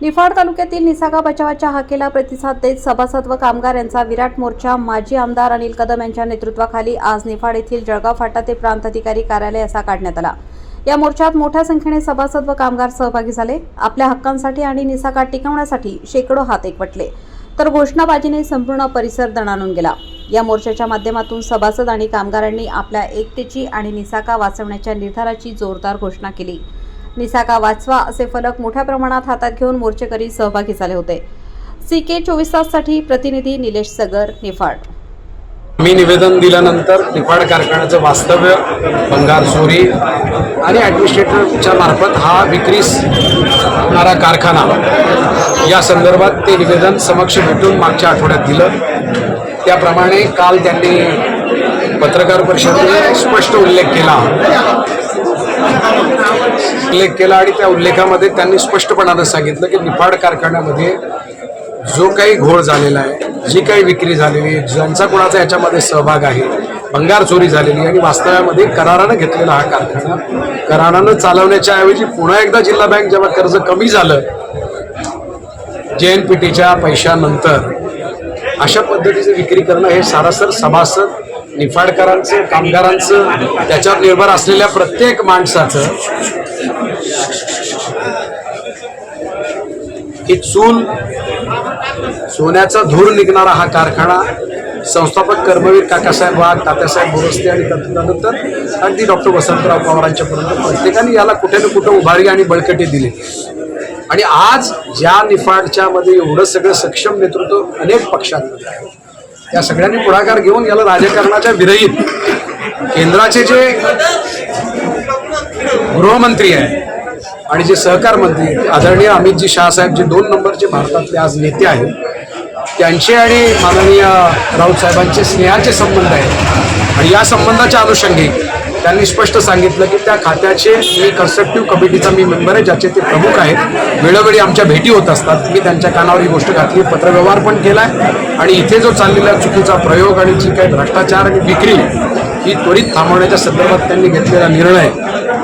निफाड तालुक्यातील निसागा बचावाच्या हाकेला प्रतिसाद देत सभासद व कामगार यांचा विराट मोर्चा माजी आमदार अनिल कदम यांच्या नेतृत्वाखाली आज निफाड येथील जळगाव फाटा ते प्रांताधिकारी कार्यालय असा काढण्यात आला. या मोर्चात मोठ्या संख्येने सभासद व कामगार सहभागी झाले. आपल्या हक्कांसाठी आणि निसागा टिकवण्यासाठी शेकडो हात एकवटले. तर घोषणाबाजीने संपूर्ण परिसर दणाणून गेला. या मोर्चाच्या माध्यमातून सभासद आणि कामगारांनी आपल्या एकतेची आणि निसाका वाचवण्याच्या निर्धाराची जोरदार घोषणा केली. निसाका वाचवा असे फलक मोठ्या प्रमाणात हातात घेऊन मोर्चेकरी सहभागी झाले होते. सी के चोवीस ताससाठी प्रतिनिधी निलेश सगर निफाड. मी निवेदन दिल्यानंतर निफाड कारखान्याचं वास्तव्य भंगार चोरी आणि ॲडमिनिस्ट्रेटरच्या मार्फत हा विक्रीस होणारा कारखाना. या संदर्भात ते निवेदन समक्ष भेटून मागच्या आठवड्यात दिलं. त्याप्रमाणे काल त्यांनी पत्रकार परिषदेत स्पष्ट उल्लेख केला. उल्लेख केला आणि त्या उल्लेखामध्ये त्यांनी स्पष्टपणानं सांगितलं की निफाड कारखान्यामध्ये जो काही घोळ झालेला आहे जी काही विक्री झालेली आहे ज्यांचा कोणाचा याच्यामध्ये सहभाग आहे भंगार चोरी झालेली आणि वास्तव्यामध्ये करारानं घेतलेला हा कारखाना करारानं चालवण्याच्या ऐवजी पुन्हा एकदा जिल्हा बँक जेव्हा कर्ज कमी झालं जे एन पी टीच्या पैशानंतर अशा पद्धतीचं विक्री करणं हे सारासर सभासद निफाडकरांचं कामगारांचं त्याच्यावर निर्भर असलेल्या प्रत्येक माणसाचं ही चूल सोन्याचा धूर निघणारा हा कारखाना संस्थापक कर्मवीर काकासाहेब वाघ तात्यासाहेब बोरस्ते आणि त्यानंतर अगदी डॉक्टर वसंतराव पवारांच्यापर्यंत प्रत्येकाने याला कुठे ना कुठं उभारी आणि बळकटी दिली. आणि आज ज्या निफाडच्या मध्ये एवढं सगळं सक्षम नेतृत्व अनेक पक्षांमध्ये आहे. त्या सगळ्यांनी पुढाकार घेऊन याला राजकारणाच्या विरहित केंद्राचे जे गृहमंत्री आहे आणि जे सहकार मंत्री आदरणीय अमितजी शहासाहेब जे दोन नंबरचे भारतातले आज नेते आहेत त्यांचे आणि माननीय राऊत साहेबांचे स्नेहाचे संबंध आहेत. आणि या संबंधाच्या अनुषंगी त्यांनी स्पष्ट सांगितलं की त्या खात्याचे मी कन्स्ट्रक्टिव्ह कमिटीचा मी मेंबर आहे ज्याचे ते प्रमुख आहेत वेळोवेळी आमच्या भेटी होत असतात. मी त्यांच्या कानावर ही गोष्ट घातली पत्रव्यवहार पण केला आहे आणि इथे जो चाललेला चुकीचा प्रयोग आणि जी काही भ्रष्टाचार आणि विक्री ही त्वरित थांबवण्याच्या संदर्भात त्यांनी घेतलेला निर्णय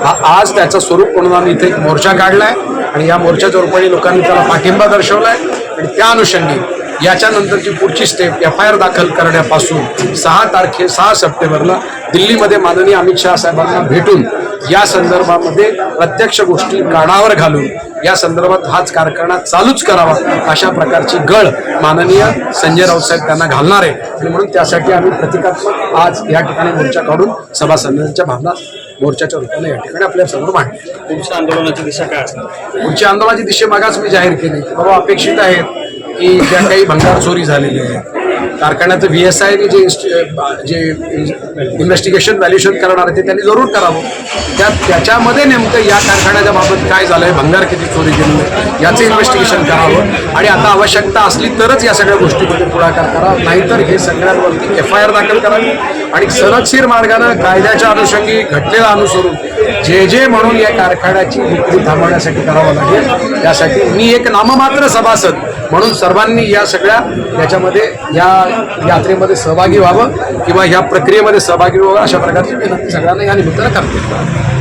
हा आज त्याचं स्वरूप म्हणून आम्ही इथे एक मोर्चा काढला आहे आणि या मोर्चाच्या रूपाने लोकांनी त्याला पाठिंबा दर्शवला आहे आणि त्या अनुषंगी याच्यानंतरची पुढची स्टेप एफ आय आर दाखल करण्यापासून सहा तारखे सहा सप्टेंबरला दिल्लीमध्ये माननीय अमित शहा साहेबांना भेटून या संदर्भामध्ये प्रत्यक्ष गोष्टी कानावर घालून या संदर्भात हाच कारखाना चालूच करावा अशा प्रकारची गळ माननीय संजय राऊत साहेब त्यांना घालणार आहे. आणि म्हणून त्यासाठी आम्ही प्रतिकात्मक आज या ठिकाणी मोर्चा काढून सभासदांच्या भावना मोर्चाच्या रूपाने या ठिकाणी आपल्यासमोर मांडल्या तुमच्या आंदोलनाची दिशा काय असणार? पुढच्या आंदोलनाची दिशा मागाच मी जाहीर केली. बाबा अपेक्षित आहेत. की ज्या काही भंगार चोरी झालेली आहे. कारखान्याचं व्ही एस आयने जे जे इन्व्हेस्टिगेशन व्हॅल्युएशन करणार आहे ते त्यांनी जरूर करावं. त्या त्याच्यामध्ये नेमकं या कारखान्याच्या बाबत काय झालं आहे भंगार किती चोरी केली आहे याचं इन्व्हेस्टिगेशन करावं. आणि आता आवश्यकता असली तरच या सगळ्या गोष्टीमध्ये पुढाकार करा. नाहीतर हे सगळ्यांवरती एफ आय आर दाखल करावी आणि सनदशीर मार्गानं कायद्याच्या अनुषंगी घटनेला अनुसरून जे जे म्हणून या कारखान्याची विक्री थांबवण्यासाठी करावं लागेल त्यासाठी मी एक नाममात्र सभासद म्हणून सर्वांनी या सगळ्या याच्यामध्ये या यात्रेमध्ये सहभागी व्हावं किंवा या प्रक्रियेमध्ये सहभागी व्हावं अशा प्रकारची विनंती सगळ्यांना या निमित्तानं करते.